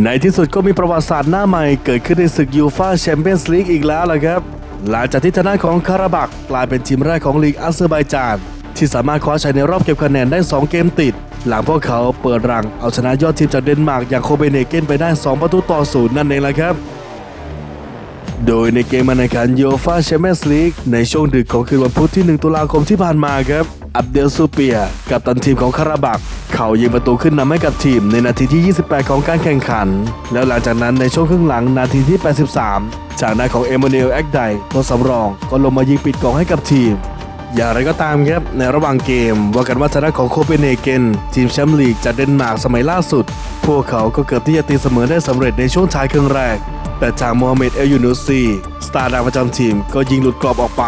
ในที่สุดก็มีประวัติศาสตร์หน้าใหม่เกิดขึ้นในศึกยูฟาแชมเปี้ยนส์ลีกอีกแล้วล่ะครับ หลังจากที่ทางด้านของคาราบักกลายเป็นทีมแรกของลีกอาเซอร์ไบจาน ที่สามารถคว้าชัยในรอบเก็บคะแนนได้ 2 เกมติด หลังพวกเขาเปิดรังเอาชนะยอดทีมจากเดนมาร์กอย่างโคเปนเฮเกนไปได้ 2 ประตูต่อศูนย์นั่นเองแหละครับโดยในเกมการแข่งขันยูฟาแชมเปี้ยนส์ลีกในช่วงดึกของคืนวันพุธที่ 1 ตุลาคมที่ผ่านมาครับ อับเดลซูเปีย กับตันทีมของคาราบัก เขายิงประตูขึ้นนำให้กับทีมในนาทีที่ 28 ของการแข่งขัน แล้วหลังจากนั้นในช่วงครึ่งหลังนาทีที่ 83 จากนั้นของเอม a น u ลแอคไดตัวสำรองก็ลงมายิงปิดกองให้กับทีม อย่างไรก็ตามครับในระหว่างเกม ว่ากันว่าชนะของโคเปนเฮเกนทีมแชมป์ลีกจากเดนมาร์กสมัยล่าสุด พวกเขาก็เกือบที่จะตีเสมอได้สำเร็จในช่วงท้ายครึ่งแรก แต่ทางโมฮัมเหม็ดเอลยูนูซีสตาร์ดาวประจำทีมก็ยิงหลุดกรอบออกไป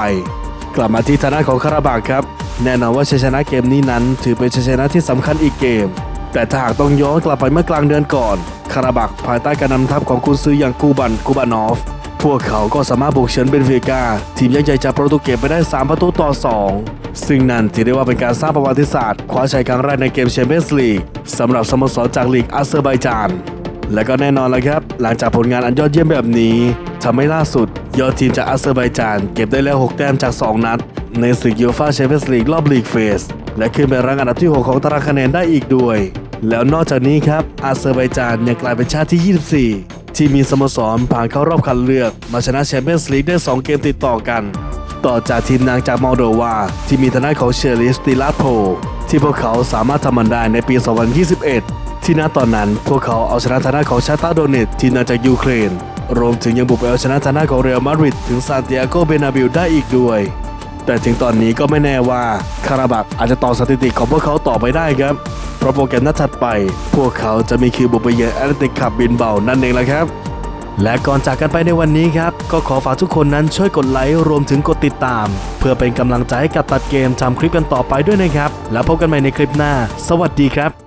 กลับมาที่ฐานะของคาราบากครับ แน่นอนว่าชัยชนะเกมนี้นั้น ถือเป็นชัยชนะที่สำคัญอีกเกม แต่ถ้าหากต้องย้อนกลับไปเมื่อกลางเดือนก่อน คาราบักภายใต้การนำทัพของกุนซืออย่างกูบันกูบานอฟ พวกเขาก็สามารถบุกเฉินเบนฟิก้าทีมยักษ์ใหญ่จากโปรตุเกสไปได้ 3 ประตูต่อ 2 ซึ่งนั่นถือได้ว่าเป็นการสร้างประวัติศาสตร์คว้าชัยครั้งแรกในเกมแชมเปี้ยนส์ลีกสำหรับสโมสรจากลีกอาเซอร์ไบจานและก็แน่นอนแล้วครับ หลังจากผลงานอันยอดเยี่ยมแบบนี้ทำให้ล่าสุด ยอดทีมจากอาเซอร์ไบจานเก็บได้แล้ว 6 แต้มจาก 2 นัด ในศึกยูฟ่าแชมเปี้ยนส์ลีกรอบลีกเฟส และขึ้นไปรั้งอันดับที่ 6 ของตารางคะแนนได้อีกด้วย แล้วนอกจากนี้ครับอาเซอร์ไบจานยังกลายเป็นชาติที่ 24 ที่มีสโมสรผ่านเข้ารอบคัดเลือก มาชนะแชมเปี้ยนส์ลีกได้ 2 เกมติดต่อกัน ต่อจากทีมนางจากมอลโดวา ที่มีทนายของเชอริสติลาโพที่พวกเขาสามารถทำมันได้ในปี 2021 ที่ณตอนนั้นพวกเขาเอาชนะทางด้านของชาตาโดเนตทีมนาจากยูเครนรวมถึงยังบุกไปเอาชนะทางด้านของเรอัลมาดริดถึงซานติอาโกเบนาบิลได้อีกด้วย แต่ถึงตอนนี้ก็ไม่แน่ว่าคาราบักอาจจะต่อสถิติของพวกเขาต่อไปได้ครับเพราะโปรแกรมนัดถัดไป พวกเขาจะมีคิวบุกไปเยือนแอตเลติกขับบินเบานั่นเองแหละครับและก่อนจากกันไปในวันนี้ครับ ก็ขอฝากทุกคนนั้นช่วยกดไลค์รวมถึงกดติดตาม เพื่อเป็นกำลังใจให้กับตัดเกมทำคลิปกันต่อไปด้วยนะครับ แล้วพบกันใหม่ในคลิปหน้า สวัสดีครับ